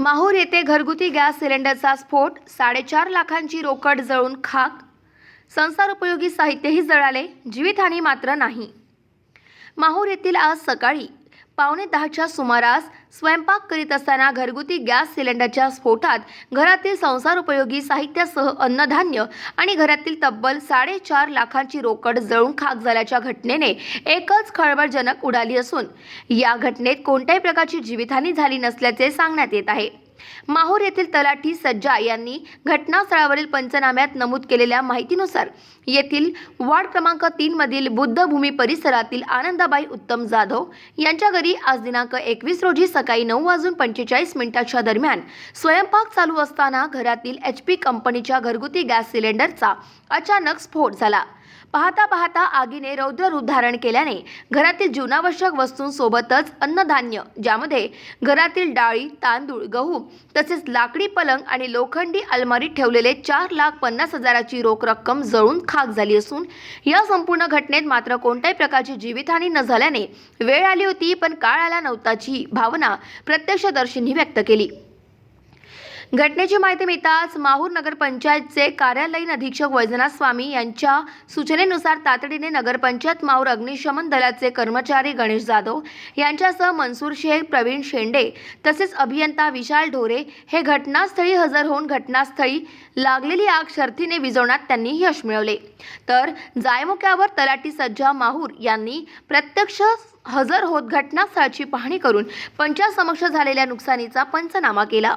माहूर येथे घरगुती गॅस सिलेंडरचा स्फोट साडेचार लाखांची रोकड जळून खाक संसारोपयोगी साहित्यही जळाले जीवितहानी मात्र नाही. माहूर येथील आज सकाळी पावणे दहाच्या सुमारास स्वयंपाक करीत असताना घरगुती गॅस सिलेंडरच्या स्फोटात घरातील संसार उपयोगी साहित्यासह अन्नधान्य आणि घरातील तब्बल साडेचार लाखांची रोकड जळून खाक झाल्याच्या घटनेने एकच खळबळजनक उडाली असून या घटनेत कोणत्याही प्रकारची जीवितहानी झाली नसल्याचे सांगण्यात येत आहे. माहूर येथील तलाठी सज्जा यांनी घटनास्थळावरील पंचनाम्यात नमूद केलेल्या माहितीनुसार येथील वार्ड क्रमांक तीन मधील बुद्धभूमी परिसरातील आनंदाबाई उत्तम जाधव यांच्या घरी आज दिनांक एकवीस रोजी सकाळी नऊ वाजून पंचेचाळीस मिनिटाच्या दरम्यान स्वयंपाक चालू असताना घरातील एच पी कंपनीच्या घरगुती गॅस सिलेंडरचा अचानक स्फोट झाला. पाहता पाहता आगीने रौद्र रूप धारण केल्याने घरातील जीवनावश्यक वस्तूंसोबतच अन्नधान्य ज्यामध्ये घरातील डाळी तांदूळ गहू तसेच लाकडी पलंग आणि लोखंडी अलमारीत ठेवलेले चार लाख पन्नास हजाराची रोख रक्कम जळून खाक झाली असून या संपूर्ण घटनेत मात्र कोणत्याही प्रकारची जीवितहानी न झाल्याने वेळ आली होती पण काळ आला नव्हताची भावना प्रत्यक्षदर्शींनी व्यक्त केली. घटनेची माहिती मिळताच माहूर नगरपंचायतचे कार्यालयीन अधीक्षक वैजनाथ स्वामी यांच्या सूचनेनुसार तातडीने नगरपंचायत माहूर अग्निशमन दलाचे कर्मचारी गणेश जाधव यांच्यासह मनसूर शेख प्रवीण शेंडे तसेच अभियंता विशाल ढोरे हे घटनास्थळी हजर होऊन घटनास्थळी लागलेली आग शर्थीने विझवण्यात त्यांनी यश मिळवले. तर जायमुख्यावर तलाठी सज्जा माहूर यांनी प्रत्यक्ष हजर होत घटनास्थळाची पाहणी करून पंचासमक्ष झालेल्या नुकसानीचा पंचनामा केला.